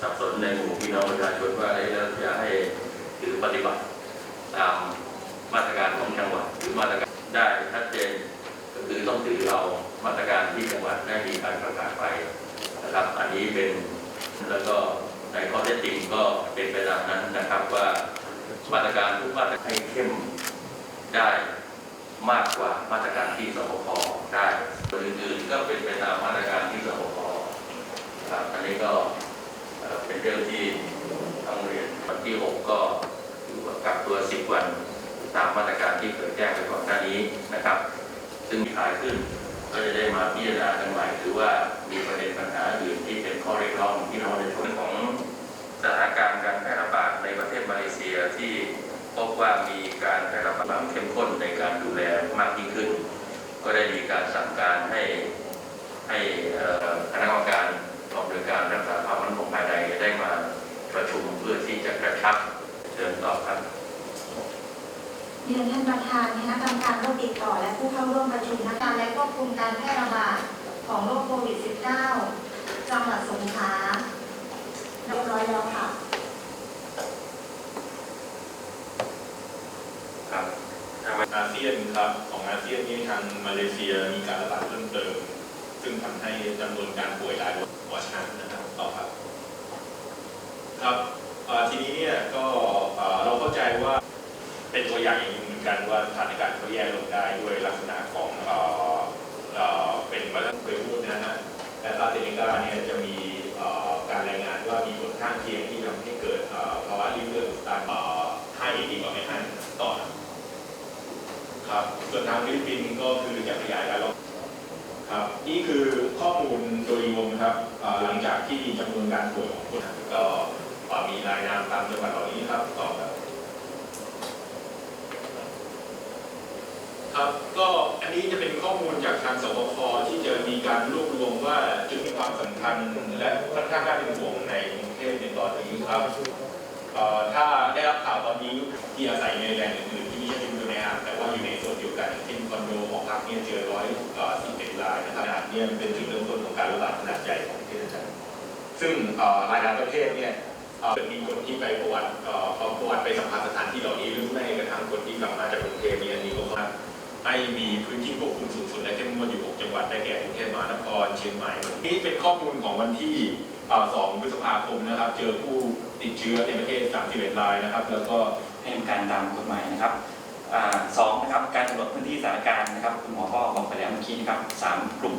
สับสนในหมู่พี่น้องประชาชนว่าเอ้แล้วจะให้ถือปฏิบัติตามมาตรการของจังหวัดหรือมาตรการได้ชัดเจนก็คือต้องถือเอามาตรการที่จังหวัดได้มีการประกาศไปนะครับ อันนี้เป็นแล้วก็ในข้อเท็จจริงก็เป็นไปตามนั้นนะครับว่ามาตรการทุกมาตรการให้เข้มได้มากกว่ามาตรการที่สบคได้ส่วนอื่นๆก็เป็นไปตามมาตรการที่สบคครับอันนี้ก็ เรื่องที่ต้องเรียนวันที่ 6 ก็ถือยู่กับกักตัว 10 วันตามมาตรการที่เคยแจ้งไปก่อนหน้านี้นะครับ ซึ่งมีขายขึ้นก็จะได้มาพิจารณากันใหม่หรือว่ามีประเด็นปัญหาอื่นที่เป็นข้อเรียกร้องของพี่น้องในส่วนของสถานการณ์การแพร่ระบาดในประเทศมาเลเซียที่พบว่ามีการแพร่ระบาดอย่เข้มข้นในการดูแลมากยิ่งขึ้น ก็ได้มีการสั่งการให้ให้เอ่อคณะกรรมการกองบริการรักษาความมั่นคงภายในได้มาประชุมเพื่อ ที่จะกระชับ เชิญต่อครับเรียนท่านประธานคณะกรรมการโรคติดต่อและผู้เข้าร่วมประชุมนักการและควบคุมการแพร่ระบาดของโรคโควิด -19 จังหวัดสงขลาเรียบร้อยแล้วค่ะครับอาเซียนครับของอาเซียนนี้ทางมาเลเซียมีการระบาดเพิ่มเติม ซึ่งทำให้จำนวนการป่วยรายวันกว่าชั้นนะครับต่อครับ ครับเอ่อทีนี้เนี่ยก็เอ่อเราเข้าใจว่า เป็นตัวอย่างอย่างหนึ่งเหมือนกันว่าสถานการณ์เขาแย่ลงได้ด้วยลักษณะของเอ่อเอ่อเป็นมาแล้วเคยพูดนะฮะแต่ลาตินิกาเนี่ยจะมีเอ่อการรายงานว่ามีผลข้างเคียงที่ทำให้เกิดเอ่อภาวะริ่มเลือดอุดตันเอ่อให้ดีกว่าไม่ให้ต่อครับส่วนทางฟิลิปปินส์ก็คือจะขยายการลงครับนี่คือข้อมูลโดยรวมครับหลังจากที่จำนวนการป่วยของคนก็อ่ามีรายนามตามจังหวัดเหล่านี้ครับต่อครับ ครับก็อันนี้จะเป็นข้อมูลจากทางสบคที่จะมีการรวบรวมว่าจุดมีความสำคัญและค่อนข้างน่าเป็นห่วงในกรุงเทพในตอนนี้ครับถ้าได้รับข่าวตอนนี้ที่อาศัยในแหล่งอื่นๆที่ไม่ใช่เป็นอยู่ในอ่างแต่ว่าอยู่ในโซนเดียวกันเช่นคอนโดหอพักเนี่ยเจอร้อยสิบเอ็ดรายนะขนาดเนี่ยเป็นจุดเริ่มต้นของการระบาดขนาดใหญ่ของประเทศไทยซึ่งรายงานประเทศเนี่ยเอ่อมีคนที่ไปประวัติประวัติไปสัมผัสสถานที่เหล่า ให้มีพื้นที่ควบคุมสูงสุดและเข้มงวดอยู่ 6 จังหวัดได้แก่กรุงเทพมหานคร เชียงใหม่นี่เป็นข้อมูลของวันที่ 2 พฤษภาคมนะครับ เจอผู้ติดเชื้อในประเทศ 31 รายนะครับ แล้วก็ให้เป็นการตามกฎหมายนะครับสองนะครับการกำหนดพื้นที่สถานการณ์นะครับ คุณหมอก็บอกไปแล้วเมื่อกี้นะครับสามกลุ่ม